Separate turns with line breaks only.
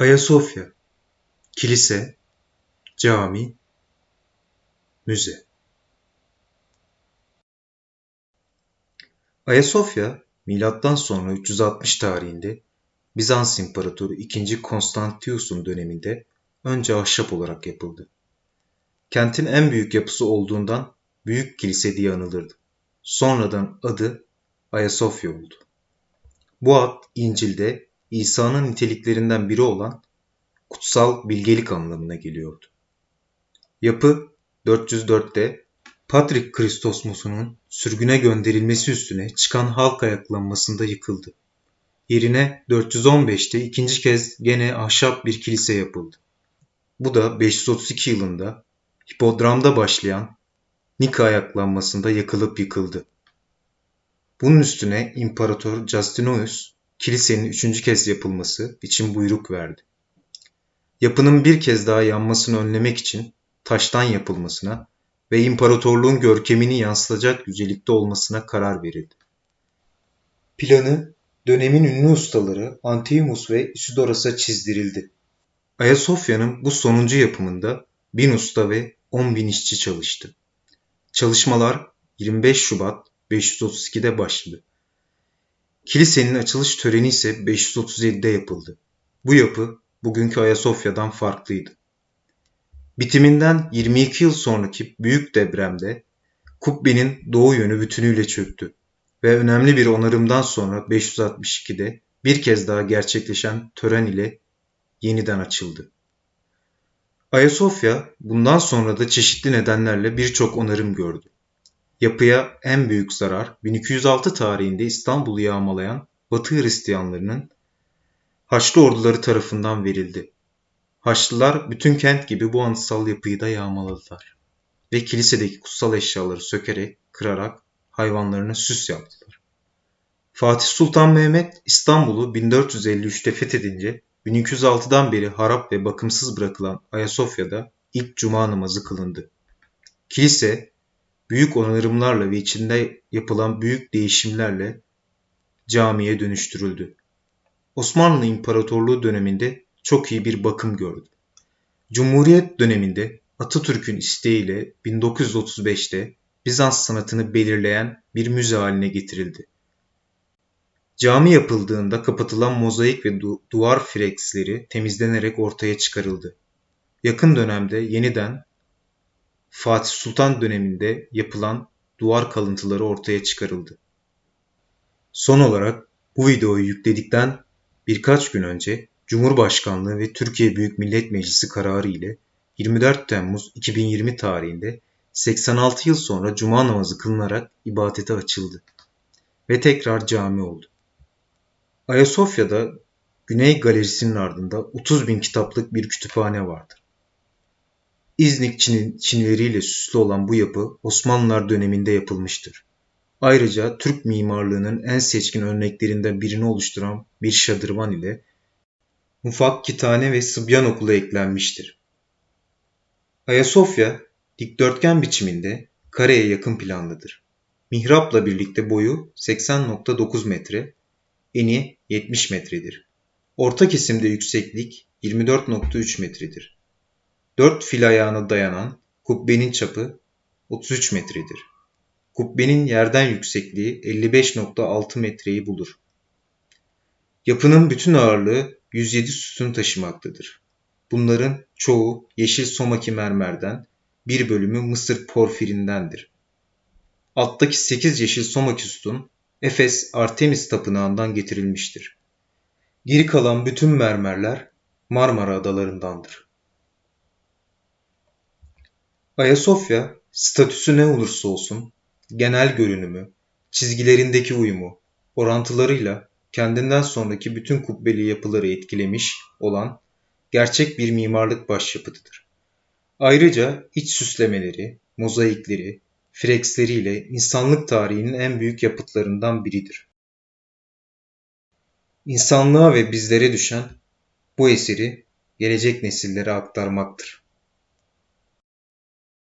Ayasofya Kilise Cami Müze Ayasofya milattan sonra 360 tarihinde Bizans İmparatoru II. Konstantius'un döneminde önce ahşap olarak yapıldı. Kentin en büyük yapısı olduğundan Büyük Kilise diye anılırdı. Sonradan adı Ayasofya oldu. Bu ad İncil'de İsa'nın niteliklerinden biri olan kutsal bilgelik anlamına geliyordu. Yapı 404'te Patrik Kristosmus'un sürgüne gönderilmesi üstüne çıkan halk ayaklanmasında yıkıldı. Yerine 415'te ikinci kez gene ahşap bir kilise yapıldı. Bu da 532 yılında Hipodram'da başlayan Nika ayaklanmasında yakılıp yıkıldı. Bunun üstüne İmparator Justinianus kilisenin üçüncü kez yapılması için buyruk verdi. Yapının bir kez daha yanmasını önlemek için taştan yapılmasına ve imparatorluğun görkemini yansıtacak yücelikte olmasına karar verildi. Planı dönemin ünlü ustaları Antimus ve Isidoras'a çizdirildi. Ayasofya'nın bu sonuncu yapımında bin usta ve 10 bin işçi çalıştı. Çalışmalar 25 Şubat 532'de başladı. Kilisenin açılış töreni ise 537'de yapıldı. Bu yapı bugünkü Ayasofya'dan farklıydı. Bitiminden 22 yıl sonraki büyük depremde kubbenin doğu yönü bütünüyle çöktü ve önemli bir onarımdan sonra 562'de bir kez daha gerçekleşen tören ile yeniden açıldı. Ayasofya bundan sonra da çeşitli nedenlerle birçok onarım gördü. Yapıya en büyük zarar 1206 tarihinde İstanbul'u yağmalayan Batı Hristiyanlarının Haçlı orduları tarafından verildi. Haçlılar bütün kent gibi bu anıtsal yapıyı da yağmaladılar ve kilisedeki kutsal eşyaları sökerek, kırarak hayvanlarına süs yaptılar. Fatih Sultan Mehmet İstanbul'u 1453'te fethedince 1206'dan beri harap ve bakımsız bırakılan Ayasofya'da ilk cuma namazı kılındı. Kilise büyük onarımlarla ve içinde yapılan büyük değişimlerle camiye dönüştürüldü. Osmanlı İmparatorluğu döneminde çok iyi bir bakım gördü. Cumhuriyet döneminde Atatürk'ün isteğiyle 1935'te Bizans sanatını belirleyen bir müze haline getirildi. Cami yapıldığında kapatılan mozaik ve du- duvar freksleri temizlenerek ortaya çıkarıldı. Yakın dönemde yeniden Fatih Sultan döneminde yapılan duvar kalıntıları ortaya çıkarıldı. Son olarak bu videoyu yükledikten birkaç gün önce Cumhurbaşkanlığı ve Türkiye Büyük Millet Meclisi kararı ile 24 Temmuz 2020 tarihinde 86 yıl sonra cuma namazı kılınarak ibadete açıldı ve tekrar cami oldu. Ayasofya'da Güney Galerisi'nin ardında 30 bin kitaplık bir kütüphane vardır. İznik Çin, Çinileriyle süslü olan bu yapı Osmanlılar döneminde yapılmıştır. Ayrıca Türk mimarlığının en seçkin örneklerinden birini oluşturan bir şadırvan ile Mufak Kitane ve Sıbyan Okulu eklenmiştir. Ayasofya dikdörtgen biçiminde kareye yakın planlıdır. Mihrapla birlikte boyu 80.9 metre, eni 70 metredir. Orta kesimde yükseklik 24.3 metredir. Dört fil ayağına dayanan kubbenin çapı 33 metredir. Kubbenin yerden yüksekliği 55.6 metreyi bulur. Yapının bütün ağırlığı 107 sütun taşımaktadır. Bunların çoğu yeşil somaki mermerden, bir bölümü Mısır porfirindendir. Alttaki 8 yeşil somaki sütun Efes Artemis tapınağından getirilmiştir. Geri kalan bütün mermerler Marmara adalarındandır. Ayasofya statüsü ne olursa olsun genel görünümü, çizgilerindeki uyumu, orantılarıyla kendinden sonraki bütün kubbeli yapıları etkilemiş olan gerçek bir mimarlık başyapıtıdır. Ayrıca iç süslemeleri, mozaikleri, freksleriyle insanlık tarihinin en büyük yapıtlarından biridir. İnsanlığa ve bizlere düşen bu eseri gelecek nesillere aktarmaktır.